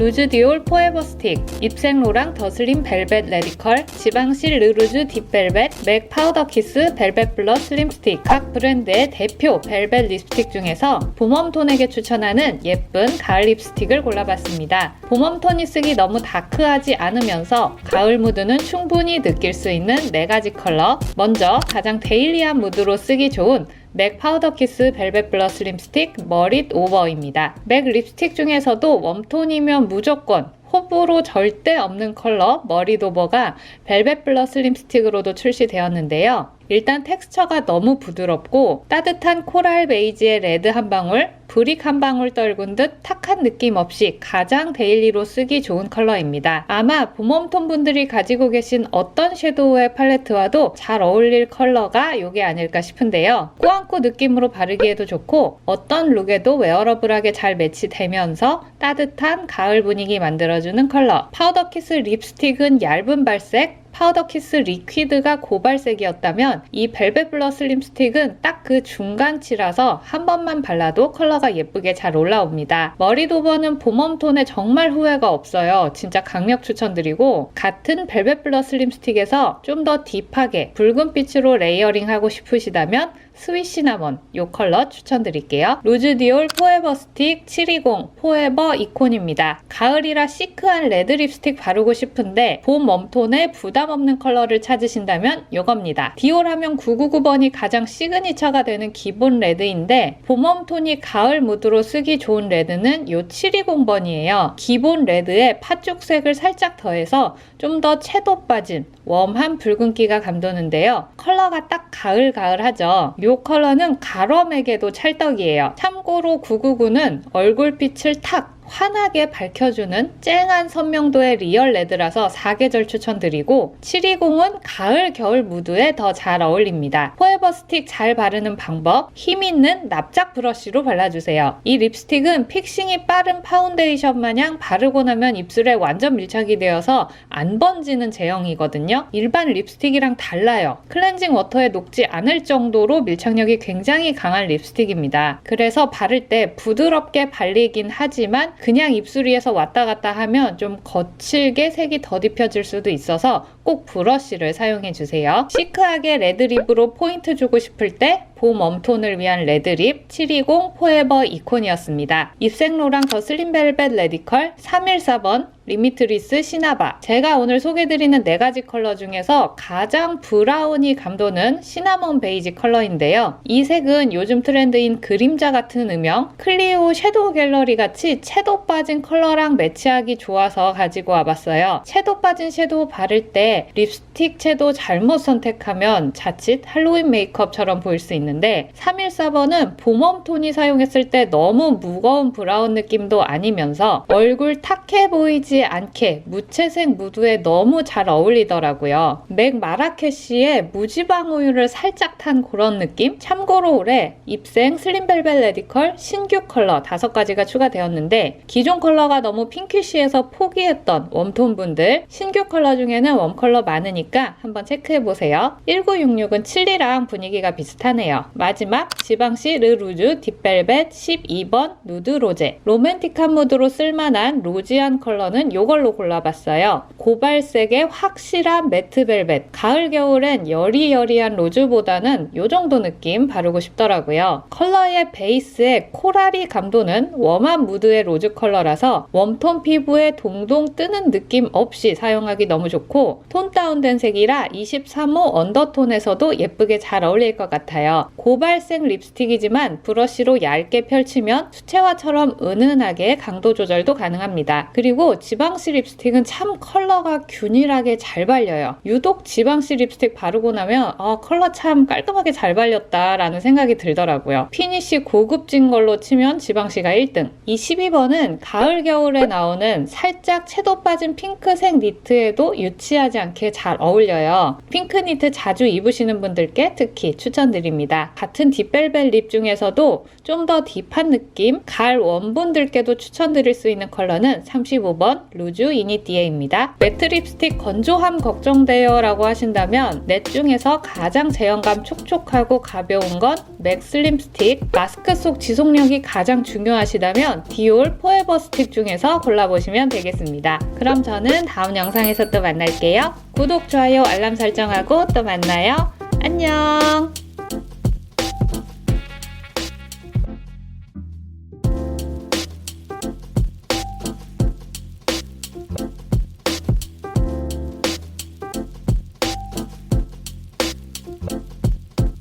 루즈 디올 포에버 스틱, 입생 로랑 더 슬림 벨벳 레디컬, 지방실 르루즈 딥벨벳, 맥 파우더 키스 벨벳 블러 슬림 스틱 각 브랜드의 대표 벨벳 립스틱 중에서 봄웜톤에게 추천하는 예쁜 가을 립스틱을 골라봤습니다. 봄웜톤이 쓰기 너무 다크하지 않으면서 가을 무드는 충분히 느낄 수 있는 네 가지 컬러. 먼저 가장 데일리한 무드로 쓰기 좋은 맥 파우더 키스 벨벳 블러스 립스틱 머릿 오버입니다. 맥 립스틱 중에서도 웜톤이면 무조건 호불호 절대 없는 컬러 머릿 오버가 벨벳 블러스 립스틱으로도 출시되었는데요. 일단 텍스처가 너무 부드럽고 따뜻한 코랄 베이지의 레드 한 방울, 브릭 한 방울 떨군 듯 탁한 느낌 없이 가장 데일리로 쓰기 좋은 컬러입니다. 아마 봄웜톤 분들이 가지고 계신 어떤 섀도우의 팔레트와도 잘 어울릴 컬러가 이게 아닐까 싶은데요. 꾸안꾸 느낌으로 바르기에도 좋고 어떤 룩에도 웨어러블하게 잘 매치되면서 따뜻한 가을 분위기 만들어주는 컬러. 파우더 키스 립스틱은 얇은 발색, 파우더 키스 리퀴드가 고발색이었다면 이 벨벳 블러스 립스틱은 딱 그 중간치라서 한 번만 발라도 컬러가 예쁘게 잘 올라옵니다. 머리 도버는 봄웜톤에 정말 후회가 없어요. 진짜 강력 추천드리고 같은 벨벳 블러스 립스틱에서 좀 더 딥하게 붉은빛으로 레이어링하고 싶으시다면 스윗 시나몬 이 컬러 추천드릴게요. 루즈디올 포에버 스틱 720 포에버 이콘입니다. 가을이라 시크한 레드 립스틱 바르고 싶은데 봄 웜톤에 부담 없는 컬러를 찾으신다면 이겁니다. 디올 하면 999번이 가장 시그니처가 되는 기본 레드인데 봄 웜톤이 가을 무드로 쓰기 좋은 레드는 이 720번이에요. 기본 레드에 팥죽색을 살짝 더해서 좀 더 채도 빠진 웜한 붉은기가 감도는데요. 컬러가 딱 가을가을하죠. 이 컬러는 가럼에게도 찰떡이에요. 참고로 999는 얼굴빛을 탁 환하게 밝혀주는 쨍한 선명도의 리얼 레드라서 사계절 추천드리고 720은 가을 겨울 무드에 더 잘 어울립니다. 포에버 스틱 잘 바르는 방법 힘있는 납작 브러쉬로 발라주세요. 이 립스틱은 픽싱이 빠른 파운데이션 마냥 바르고 나면 입술에 완전 밀착이 되어서 안 번지는 제형이거든요. 일반 립스틱이랑 달라요. 클렌징 워터에 녹지 않을 정도로 밀착력이 굉장히 강한 립스틱입니다. 그래서 바를 때 부드럽게 발리긴 하지만 그냥 입술 위에서 왔다 갔다 하면 좀 거칠게 색이 더딥혀질 수도 있어서 꼭 브러쉬를 사용해 주세요. 시크하게 레드립으로 포인트 주고 싶을 때 봄 웜톤을 위한 레드립 720 포에버 이콘이었습니다. 입생로랑 더 슬림벨벳 레디컬 314번 리미트리스 시나바 제가 오늘 소개드리는 네 가지 컬러 중에서 가장 브라운이 감도는 시나몬 베이지 컬러인데요. 이 색은 요즘 트렌드인 그림자 같은 음영 클리오 섀도우 갤러리 같이 채도 빠진 컬러랑 매치하기 좋아서 가지고 와봤어요. 채도 빠진 섀도우 바를 때 립스틱 채도 잘못 선택하면 자칫 할로윈 메이크업처럼 보일 수 있는데 314번은 봄웜 톤이 사용했을 때 너무 무거운 브라운 느낌도 아니면서 얼굴 탁해 보이지 않게 무채색 무드에 너무 잘 어울리더라고요. 맥 마라케시의 무지방 우유를 살짝 탄 그런 느낌? 참고로 올해 입생 슬림벨벳 레디컬 신규 컬러 5가지가 추가되었는데 기존 컬러가 너무 핑키쉬해서 포기했던 웜톤 분들 신규 컬러 중에는 웜 컬러 많으니까 한번 체크해보세요. 1966은 칠리랑 분위기가 비슷하네요. 마지막 지방시 르루즈 딥벨벳 12번 누드 로제 로맨틱한 무드로 쓸만한 로지한 컬러는 이걸로 골라봤어요. 고발색의 확실한 매트 벨벳 가을 겨울엔 여리여리한 로즈보다는 이 정도 느낌 바르고 싶더라고요. 컬러의 베이스에 코랄이 감도는 웜한 무드의 로즈 컬러라서 웜톤 피부에 동동 뜨는 느낌 없이 사용하기 너무 좋고 톤 다운된 색이라 23호 언더톤에서도 예쁘게 잘 어울릴 것 같아요. 고발색 립스틱이지만 브러쉬로 얇게 펼치면 수채화처럼 은은하게 강도 조절도 가능합니다. 그리고 지방시 립스틱은 참 컬러 가 균일하게 잘 발려요. 유독 지방시 립스틱 바르고 나면 아, 컬러 참 깔끔하게 잘 발렸다라는 생각이 들더라고요. 피니쉬 고급진 걸로 치면 지방시가 1등. 이 12번은 가을 겨울에 나오는 살짝 채도 빠진 핑크색 니트에도 유치하지 않게 잘 어울려요. 핑크 니트 자주 입으시는 분들께 특히 추천드립니다. 같은 딥벨벳 립 중에서도 좀 더 딥한 느낌, 가을 원분들께도 추천드릴 수 있는 컬러는 35번 루즈 이니띠에입니다. 매트 립스틱 건조함 걱정돼요 라고 하신다면 넷 중에서 가장 제형감 촉촉하고 가벼운 건 맥 슬림 스틱, 마스크 속 지속력이 가장 중요하시다면 디올 포에버 스틱 중에서 골라보시면 되겠습니다. 그럼 저는 다음 영상에서 또 만날게요. 구독, 좋아요, 알람 설정하고 또 만나요. 안녕!